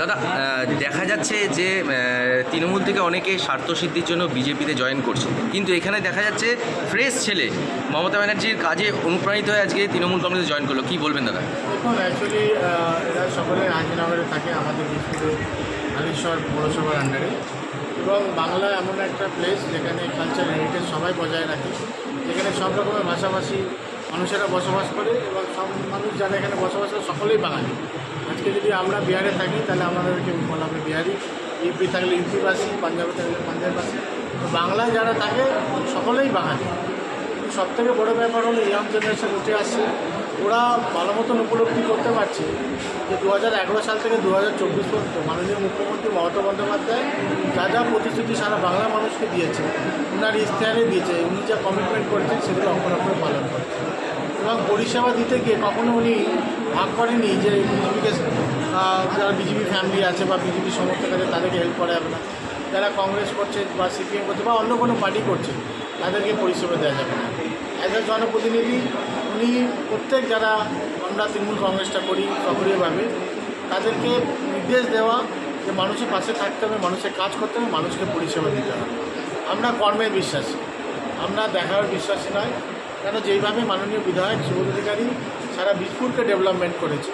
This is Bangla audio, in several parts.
দাদা দেখা যাচ্ছে যে তৃণমূল থেকে অনেকে স্বার্থসিদ্ধির জন্য বিজেপিতে জয়েন করছে। কিন্তু এখানে দেখা যাচ্ছে ফ্রেশ ছেলে মমতা ব্যানার্জির কাজে অনুপ্রাণিত হয়ে আজকে তৃণমূল কংগ্রেসে জয়েন করল। কি বলবেন দাদা? অ্যাকচুয়ালি এরা সকলে রাজনগরে থাকে আমাদের হালিশ্বর পৌরসভার আন্ডারে এবং বাংলা এমন একটা প্লেস যেখানে কালচার হেরিটেজ সবাই বজায় রাখে। যেখানে সব রকমের ভাষাভাষী মানুষেরা বসবাস করে এবং সব মানুষ যারা এখানে বসবাস করে সকলেই বাঙালি। আজকে যদি আমরা বিহারে থাকি, তাহলে আমাদেরকে বলা হবে বিহারি। ইউপি থাকলে ইউপিবাসী পাঞ্জাবে থাকলে পাঞ্জাববাসী। তো বাংলায় যারা থাকে, সকলেই বাঙালি। সব থেকে বড়ো ব্যাপার হলো ইয়াং জেনারেশন উঠে আসছে। ওরা ভালো মতন উপলব্ধি করতে পারছে যে দু হাজার এগারো সাল থেকে দু হাজার চব্বিশ পর্যন্ত মাননীয় মুখ্যমন্ত্রী মমতা বন্দ্যোপাধ্যায় যা যা প্রতিশ্রুতি সারা বাংলা মানুষকে দিয়েছে ওনার ইশতেহারে দিয়েছে, উনি যা কমিটমেন্ট করেছেন সেগুলো অপরাপরে পালন করছে। এবং পরিষেবা দিতে গিয়ে কখনো উনি ভাগ করেনি যে বিজেপিকে যারা বিজেপি ফ্যামিলি আছে বা বিজেপি সমর্থক আছে তাদেরকে হেল্প করা যাবে না। যারা কংগ্রেস করছে বা সিপিএম করছে বা অন্য কোনো পার্টি করছে, তাদেরকে পরিষেবা দেওয়া যাবে না। অ্যাজ এ জনপ্রতিনিধি উনি প্রত্যেক যারা আমরা তৃণমূল কংগ্রেসটা করি সক্রিয়ভাবে, তাদেরকে নির্দেশ দেওয়া যে মানুষের পাশে থাকতে হবে, মানুষের কাজ করতে হবে, মানুষকে পরিষেবা দিতে হবে। আমরা কর্মে বিশ্বাসী। আমরা দেখার বিশ্বাসী নয়। কেন? যেইভাবে মাননীয় বিধায়ক সুবোধ অধিকারী সারা বীজপুরকে ডেভেলপমেন্ট করেছে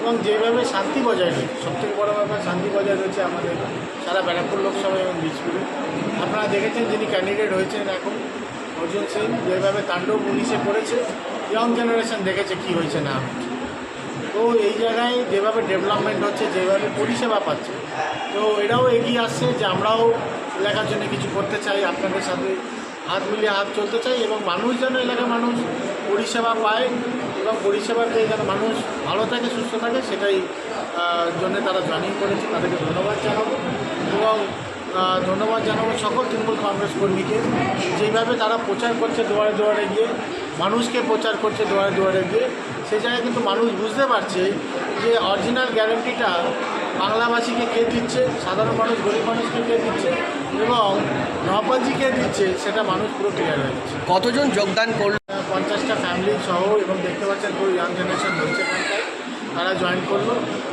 এবং যেইভাবে শান্তি বজায় রয়েছে সবথেকে বড় ব্যাপার শান্তি বজায় রয়েছে আমাদের সারা ব্যারাকপুর লোকসভা এবং বীজপুরে আপনারা দেখেছেন যিনি ক্যান্ডিডেট হয়েছেন এখন, অর্জুন সিং যেভাবে তাণ্ডব পুলিশে করেছে ইয়ং জেনারেশন দেখেছে কি হয়েছে না। তো এই জায়গায় যেভাবে ডেভেলপমেন্ট হচ্ছে, যেভাবে পরিষেবা পাচ্ছে, তো এরাও এগিয়ে আসছে যে আমরাও এলাকার জন্য কিছু করতে চাই, আপনাদের সাথে হাত মিলিয়ে হাত চলতে চাই এবং মানুষ যেন এলাকার মানুষ পরিষেবা পায় এবং পরিষেবা পেয়ে যেন মানুষ ভালো থাকে, সুস্থ থাকে, সেটাই জন্য তারা জয়েনিং করেছে। তাদেরকে ধন্যবাদ জানাব এবং ধন্যবাদ জানাব সকল তৃণমূল কংগ্রেস কর্মীকে। যেইভাবে তারা প্রচার করছে দুয়ারে দুয়ারে গিয়ে মানুষকে প্রচার করছে দুয়ারে দুয়ারে গিয়ে সেই জায়গায় কিন্তু মানুষ বুঝতে পারছে যে অরিজিনাল গ্যারেন্টিটা বাংলাভাষীকে কে দিচ্ছে সাধারণ মানুষ গরিব মানুষকে কে দিচ্ছে এবং নপালজিকে দিচ্ছে সেটা মানুষ পুরো ক্লিয়ার হয়ে গেছে। কতজন যোগদান করল? পঞ্চাশটা ফ্যামিলি সহ এবং দেখতে পাচ্ছেন পুরো ইয়াং জেনারেশন রয়েছে এখানটায় তারা জয়েন করল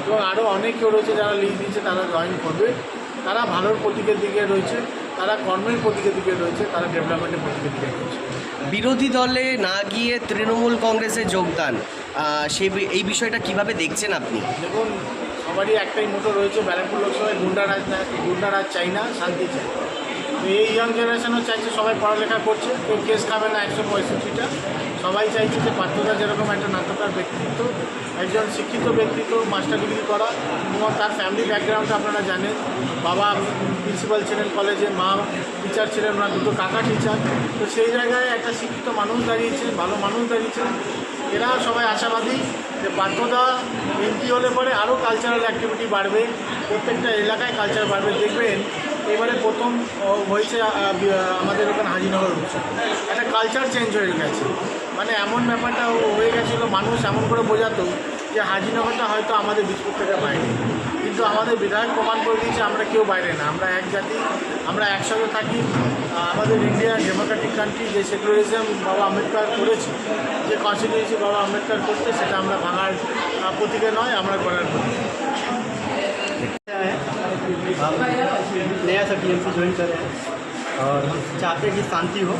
এবং আরও অনেক কেউ রয়েছে যারা লিজ দিচ্ছে তারা জয়েন করবে। তারা ভালোর প্রতীকের দিকে রয়েছে তারা কর্মের প্রতীকের দিকে রয়েছে তারা ডেভেলপমেন্টের প্রতীকের দিকে রয়েছে। বিরোধী দলে না গিয়ে তৃণমূল কংগ্রেসে যোগদান সে এই বিষয়টা কীভাবে দেখছেন আপনি? দেখুন, সবারই একটাই মোটো রয়েছে, ব্যারাকপুর লোকসভায় গুন্ডারাজ গুন্ডারাজ চাই না, শান্তি চাই। এই ইয়াং জেনারেশনও চাইছে সবাই পড়ালেখা করছে, কেউ কেস খাবে না একশো পঁয়ষট্টিটা। সবাই চাইছে যে পাত্রদা যেরকম একটা নাটকার ব্যক্তিত্ব, একজন শিক্ষিত ব্যক্তিত্ব, মাস্টার ডিগ্রি করা এবং তার ফ্যামিলি ব্যাকগ্রাউন্ড আপনারা জানেন। বাবা প্রিন্সিপাল ছিলেন কলেজে মা টিচার ছিলেন, ওনার দুটো কাকা টিচার তো সেই জায়গায় একটা শিক্ষিত মানুষ দাঁড়িয়েছেন ভালো মানুষ দাঁড়িয়েছেন এরা সবাই আশাবাদী যে পার্থদা এমপি হলে পরে আরও কালচারাল অ্যাক্টিভিটি বাড়বে। প্রত্যেকটা এলাকায় কালচার বাড়বে। দেখবেন এবারে প্রথম হয়েছে আমাদের ওখানে হাজিনগর উৎসব। একটা কালচার চেঞ্জ হয়ে গেছে। মানে এমন ব্যাপারটা হয়ে গেছিল, মানুষ এমন করে বোঝাতো যে হাজিনগরটা হয়তো আমাদের বিস্কুট থেকে বাইরে কিন্তু আমাদের বিধায়ক প্রমাণ করে দিয়েছে, আমরা কেউ বাইরে না। আমরা এক জাতি, আমরা একসঙ্গে থাকি। আমাদের ইন্ডিয়ান ডেমোক্রেটিক কান্ট্রি যে সেকুলারিজম বাবা আম্বেদকর করেছে, যে কনস্টিটিউন্সি বাবা আম্বেদকর করতে সেটা আমরা ভাঙার প্রতীকে নয়, আমরা করার প্রতীকে। नया सा टी ज्वाइन कर रहे हैं। और हम चाहते हैं कि शांति हो।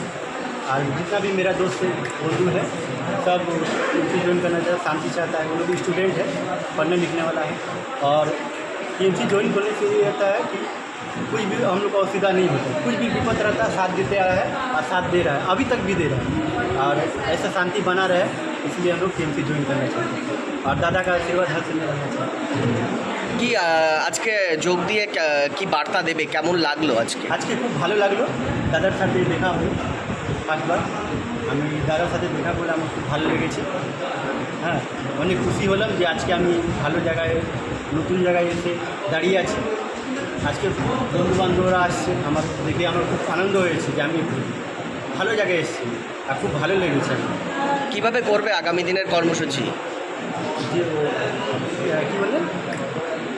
और जितना भी मेरा दोस्त उर्दू है, सब टी ज्वाइन करना चाहता शांति चाहता है। वो लोग स्टूडेंट है, पढ़ने लिखने वाला है। और टी ज्वाइन करने से ये रहता है कि कुछ भी हम लोग को असुविधा नहीं होता। कुछ भी विपद रहता है, साथ देते आ रहा है और साथ दे रहा है। अभी तक भी दे रहा है। और ऐसा शांति बना रहे, इसलिए हम लोग टी ज्वाइन करना चाहते हैं। और दादा का आशीर्वाद हर समय रहना चाहते हैं কি আজকে যোগ দিয়ে কা- বার্তা দেবে? কেমন লাগল আজকে? আজকে খুব ভালো লাগল। দাদার সাথে দেখা হলো ফার্স্টবার আমি দাদার সাথে দেখা করলে আমার খুব ভালো লেগেছে। হ্যাঁ অনেক খুশি হলাম যে আজকে আমি ভালো জায়গায় নতুন জায়গায় এসে দাঁড়িয়ে আছি। আজকে বন্ধু বান্ধবরা আসছে আমার দেখে আমার খুব আনন্দ হয়েছে যে আমি ভালো জায়গায় এসেছি আর খুব ভালো লেগেছে। কীভাবে করবে আগামী দিনের কর্মসূচি? কী বললেন